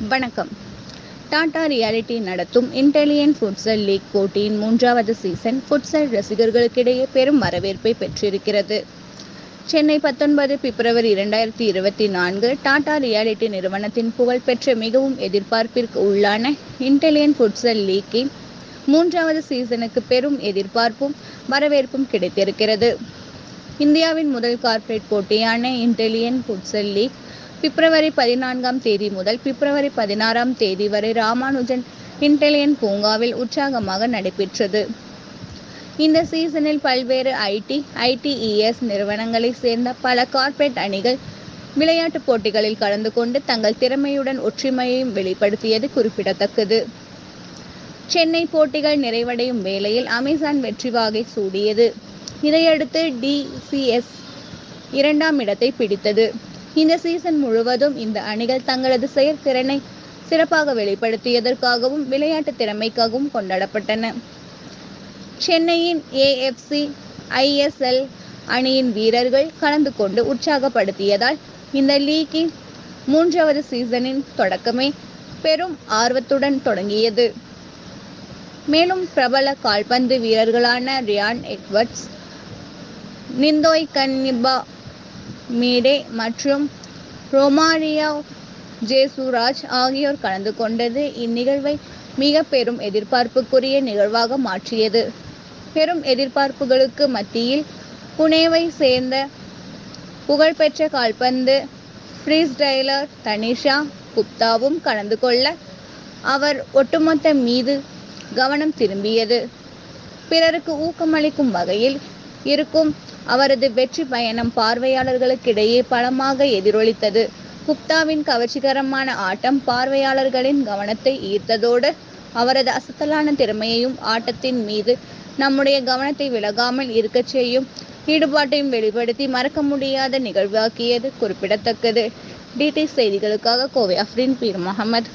வணக்கம். டாடா ரியாலிட்டி நடத்தும் இன்டெலியன் futsal league போட்டியின் மூன்றாவது சீசன் ஃபுட்சல் ரசிகர்களுக்கிடையே பெரும் வரவேற்பை பெற்றிருக்கிறது. சென்னை பத்தொன்பது பிப்ரவரி இரண்டாயிரத்தி இருபத்தி நான்கு டாடா ரியாலிட்டி நிறுவனத்தின் புகழ்பெற்ற மிகவும் எதிர்பார்ப்பிற்கு உள்ளான இன்டெலியன் ஃபுட்சல் லீக்கின் மூன்றாவது சீசனுக்கு பெரும் எதிர்பார்ப்பும் வரவேற்பும் கிடைத்திருக்கிறது. இந்தியாவின் முதல் கார்ப்பரேட் போட்டியான இன்டெலியன் ஃபுட்சல் லீக் பிப்ரவரி பதினான்காம் தேதி முதல் பிப்ரவரி பதினாறாம் தேதி வரை ராமானுஜன் இன்டெலியன் பூங்காவில் உற்சாகமாக நடைபெற்றது. இந்த சீசனில் பல்வேறு ஐடி ஐடிஇஎஸ் நிறுவனங்களைச் சேர்ந்த பல கார்ப்பரேட் அணிகள் விளையாட்டுப் போட்டிகளில் கலந்து கொண்டு தங்கள் திறமையுடன் ஒற்றுமையையும் வெளிப்படுத்தியது குறிப்பிடத்தக்கது. சென்னை போட்டிகள் நிறைவடையும் வேளையில் அமேசான் வெற்றி வாகை சூடியது. இதையடுத்து டிசிஎஸ் இரண்டாம் இடத்தை பிடித்தது. இந்த சீசன் முழுவதும் இந்த அணிகள் தங்களது செயற்திறனை சிறப்பாக வெளிப்படுத்தியதற்காகவும் விளையாட்டு திறமைக்காகவும் கொண்டாடப்பட்டன. சென்னையின் ஏஎஃப்சி ஐஎஸ்எல் அணியின் வீரர்கள் கலந்து கொண்டு உற்சாகப்படுத்தியதால் இந்த லீக்கின் மூன்றாவது சீசனின் தொடக்கமே பெரும் ஆர்வத்துடன் தொடங்கியது. மேலும் பிரபல கால்பந்து வீரர்களான ரியான் எட்வர்ட்ஸ் நிந்தோய் கன்னிபா மீடே மற்றும் ரொமாரியா ஜேசுராஜ் ஆகியோர் கலந்து கொண்டது இந்நிகழ்வை மிக பெரும் எதிர்பார்ப்புக்குரிய நிகழ்வாக மாற்றியது. பெரும் எதிர்பார்ப்புகளுக்கு மத்தியில் புனேவை சேர்ந்த புகழ்பெற்ற கால்பந்து ஃப்ரீஸ்டைலர் தனிஷா குப்தாவும் கலந்து கொள்ள அவர் ஒட்டுமொத்த மீது கவனம் திரும்பியது. பிறருக்கு ஊக்கமளிக்கும் வகையில் இருக்கும் அவரது வெற்றி பயணம் பார்வையாளர்களுக்கிடையே பலமாக எதிரொலித்தது. குப்தாவின் கவர்ச்சிகரமான ஆட்டம் பார்வையாளர்களின் கவனத்தை ஈர்த்ததோடு அவரது அசத்தலான திறமையையும் ஆட்டத்தின் மீது நம்முடைய கவனத்தை விலகாமல் இருக்கச் செய்யும் ஈடுபாட்டையும் வெளிப்படுத்தி மறக்க முடியாத நிகழ்வாக்கியது குறிப்பிடத்தக்கது. டிடி செய்திகளுக்காக கோவை அஃப்ரின் பீர் முகமது.